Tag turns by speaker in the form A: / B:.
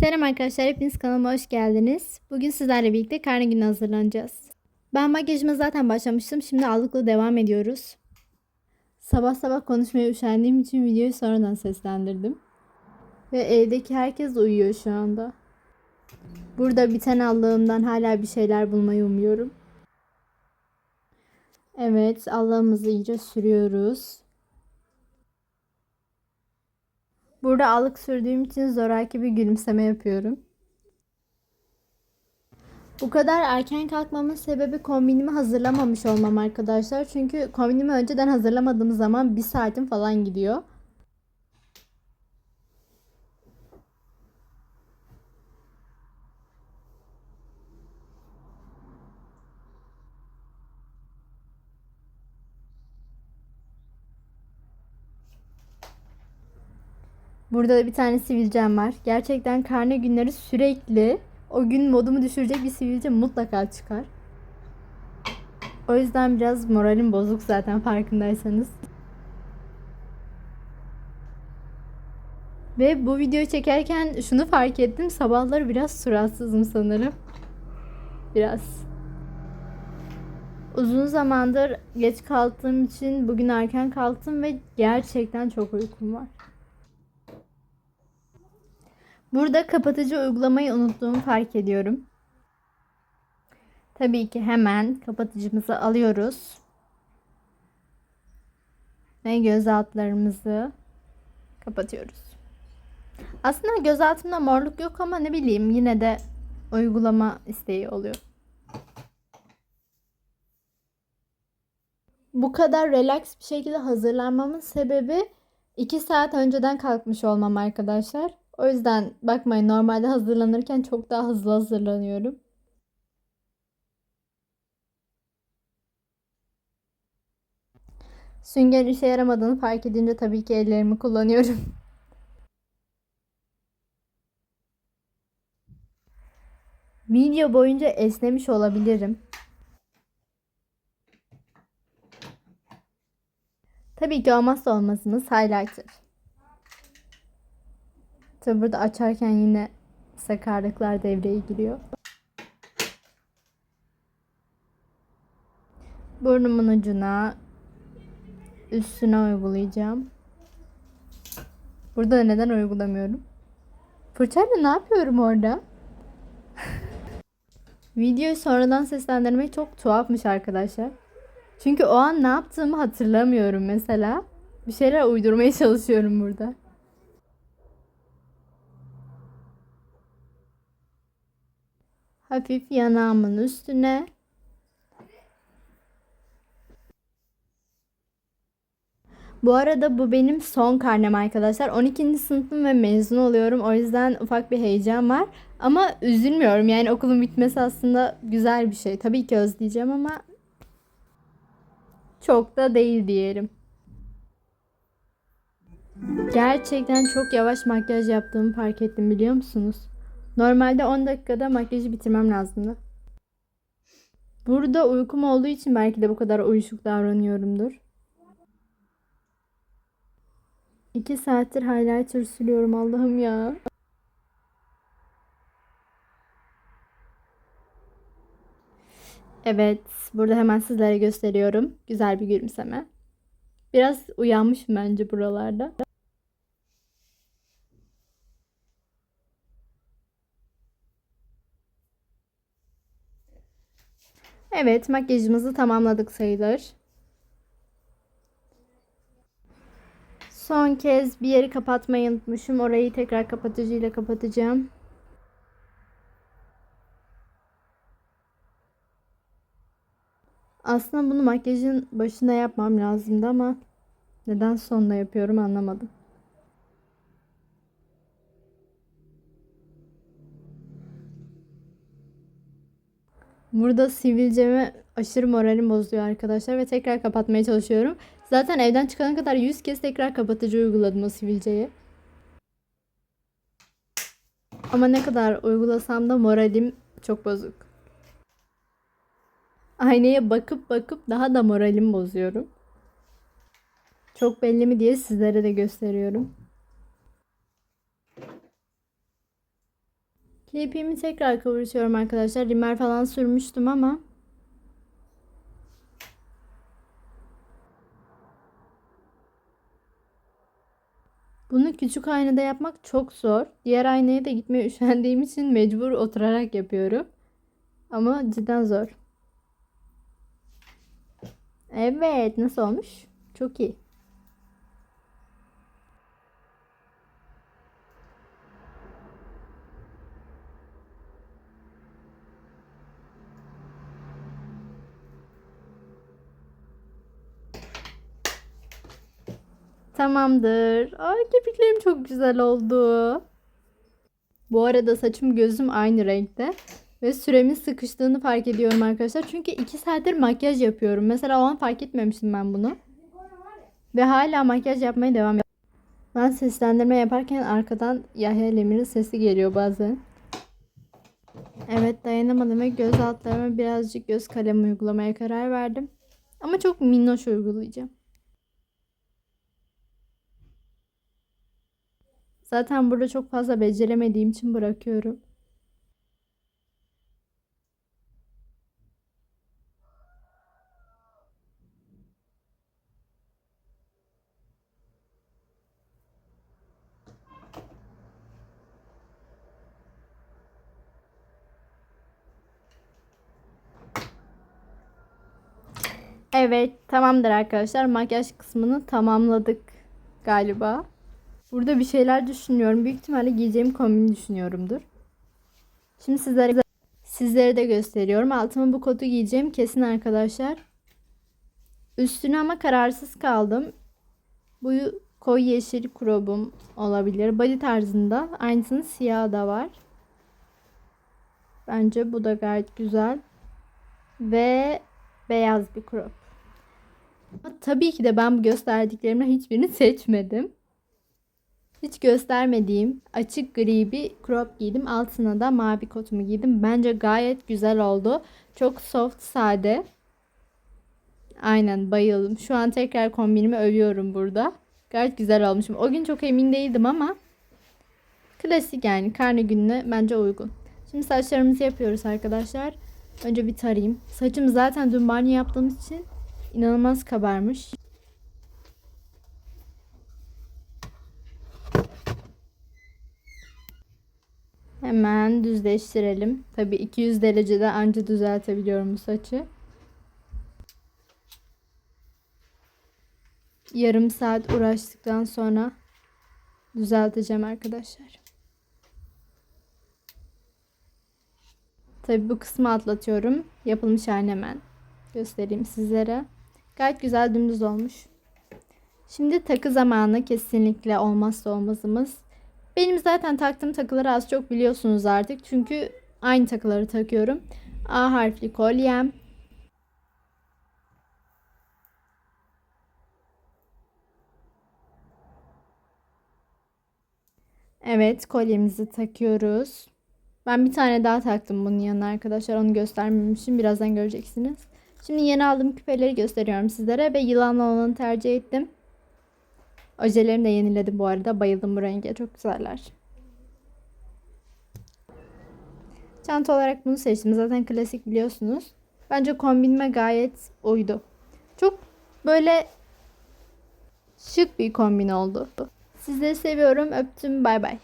A: Selam arkadaşlar, hepiniz kanalıma hoş geldiniz. Bugün sizlerle birlikte karne günü hazırlanacağız. Ben makyajıma zaten başlamıştım. Şimdi allıkla devam ediyoruz. Sabah sabah konuşmaya üşendiğim için videoyu sonradan seslendirdim. Ve evdeki herkes uyuyor şu anda. Burada biten allığımdan hala bir şeyler bulmayı umuyorum. Evet, allığımızı iyice sürüyoruz. Burada allık sürdüğüm için zoraki bir gülümseme yapıyorum. Bu kadar erken kalkmamın sebebi kombinimi hazırlamamış olmam arkadaşlar. Çünkü kombinimi önceden hazırlamadığım zaman bir saatim falan gidiyor. Burada da bir tane sivilcem var. Gerçekten karne günleri sürekli o gün modumu düşürecek bir sivilce mutlaka çıkar. O yüzden biraz moralim bozuk zaten farkındaysanız. Ve bu videoyu çekerken şunu fark ettim. Sabahları biraz suratsızım sanırım. Biraz. Uzun zamandır geç kalktığım için bugün erken kalktım ve gerçekten çok uykum var. Burada kapatıcı uygulamayı unuttuğumu fark ediyorum. Tabii ki hemen kapatıcımızı alıyoruz. Ve göz altlarımızı kapatıyoruz. Aslında göz altımda morluk yok ama ne bileyim yine de uygulama isteği oluyor. Bu kadar relax bir şekilde hazırlanmamın sebebi 2 saat önceden kalkmış olmam arkadaşlar. O yüzden bakmayın normalde hazırlanırken çok daha hızlı hazırlanıyorum. Sünger işe yaramadığını fark edince tabii ki ellerimi kullanıyorum. Video boyunca esnemiş olabilirim. Tabii ki olmazsa olmazımız highlighter. Tabi burada açarken yine sakarlıklar devreye giriyor. Burnumun ucuna üstüne uygulayacağım. Burada neden uygulamıyorum? Fırçayla ne yapıyorum orada? Videoyu sonradan seslendirmek çok tuhafmış arkadaşlar. Çünkü o an ne yaptığımı hatırlamıyorum mesela. Bir şeyler uydurmaya çalışıyorum burada. Hafif yanağımın üstüne. Bu arada bu benim son karnem arkadaşlar. 12. sınıfım ve mezun oluyorum. O yüzden ufak bir heyecan var. Ama üzülmüyorum. Yani okulun bitmesi aslında güzel bir şey. Tabii ki özleyeceğim ama çok da değil diyelim. Gerçekten çok yavaş makyaj yaptığımı fark ettim biliyor musunuz? Normalde 10 dakikada makyajı bitirmem lazımdı. Burada uykum olduğu için belki de bu kadar uyuşuk davranıyorumdur. 2 saattir highlighter sürüyorum Allah'ım ya. Evet, burada hemen sizlere gösteriyorum. Güzel bir gülümseme. Biraz uyanmışım bence buralarda. Evet, makyajımızı tamamladık sayılır. Son kez bir yeri kapatmayı unutmuşum. Orayı tekrar kapatıcıyla kapatacağım. Aslında bunu makyajın başında yapmam lazımdı ama neden sonunda yapıyorum anlamadım. Burada sivilcemi aşırı moralim bozuyor arkadaşlar ve tekrar kapatmaya çalışıyorum. Zaten evden çıkana kadar 100 kez tekrar kapatıcı uyguladım o sivilceyi. Ama ne kadar uygulasam da moralim çok bozuk. Aynaya bakıp bakıp daha da moralim bozuyorum. Çok belli mi diye sizlere de gösteriyorum. Lipimi tekrar kıvırtıyorum arkadaşlar. Rimel falan sürmüştüm ama. Bunu küçük aynada yapmak çok zor. Diğer aynaya da gitmeye üşendiğim için mecbur oturarak yapıyorum. Ama cidden zor. Evet, nasıl olmuş? Çok iyi. Tamamdır. Ay kirpiklerim çok güzel oldu. Bu arada saçım gözüm aynı renkte. Ve süremin sıkıştığını fark ediyorum arkadaşlar. Çünkü 2 saattir makyaj yapıyorum. Mesela o an fark etmemiştim ben bunu. Ve hala makyaj yapmaya devam ediyorum. Ben seslendirme yaparken arkadan Yahya Lemir'in sesi geliyor bazen. Evet dayanamadım ve göz altlarıma birazcık göz kalemi uygulamaya karar verdim. Ama çok minnoş uygulayacağım. Zaten burada çok fazla beceremediğim için bırakıyorum. Evet, tamamdır arkadaşlar. Makyaj kısmını tamamladık galiba. Burada bir şeyler düşünüyorum. Büyük ihtimalle giyeceğim kombini düşünüyorumdur. Şimdi sizlere sizlere de gösteriyorum. Altıma bu kotu giyeceğim kesin arkadaşlar. Üstüne ama kararsız kaldım. Bu koyu yeşil krobum olabilir. Body tarzında. Aynısının siyahı da var. Bence bu da gayet güzel. Ve beyaz bir crop. Tabii ki de ben bu gösterdiklerimden hiçbirini seçmedim. Hiç göstermediğim açık gri bir crop giydim. Altına da mavi kotumu giydim. Bence gayet güzel oldu. Çok soft, sade. Aynen bayıldım. Şu an tekrar kombinimi övüyorum burada. Gayet güzel olmuşum. O gün çok emin değildim ama klasik yani karne gününe bence uygun. Şimdi saçlarımızı yapıyoruz arkadaşlar. Önce bir tarayayım. Saçım zaten dün banyo yaptığımız için inanılmaz kabarmış. Hemen düzleştirelim. Tabii 200 derecede anca düzeltebiliyorum bu saçı. Yarım saat uğraştıktan sonra düzelteceğim arkadaşlar. Tabii bu kısmı atlatıyorum. Yapılmış halini hemen göstereyim sizlere. Gayet güzel dümdüz olmuş. Şimdi takı zamanı kesinlikle olmazsa olmazımız. Benim zaten taktığım takıları az çok biliyorsunuz artık. Çünkü aynı takıları takıyorum. A harfli kolyem. Evet kolyemizi takıyoruz. Ben bir tane daha taktım bunun yanına arkadaşlar. Onu göstermemişim. Birazdan göreceksiniz. Şimdi yeni aldığım küpeleri gösteriyorum sizlere. Ve yılanlı olanı tercih ettim. Ojelerimi de yeniledim bu arada. Bayıldım bu renge. Çok güzeller. Çanta olarak bunu seçtim. Zaten klasik biliyorsunuz. Bence kombinime gayet uydu. Çok böyle şık bir kombin oldu. Sizleri seviyorum. Öptüm. Bay bay.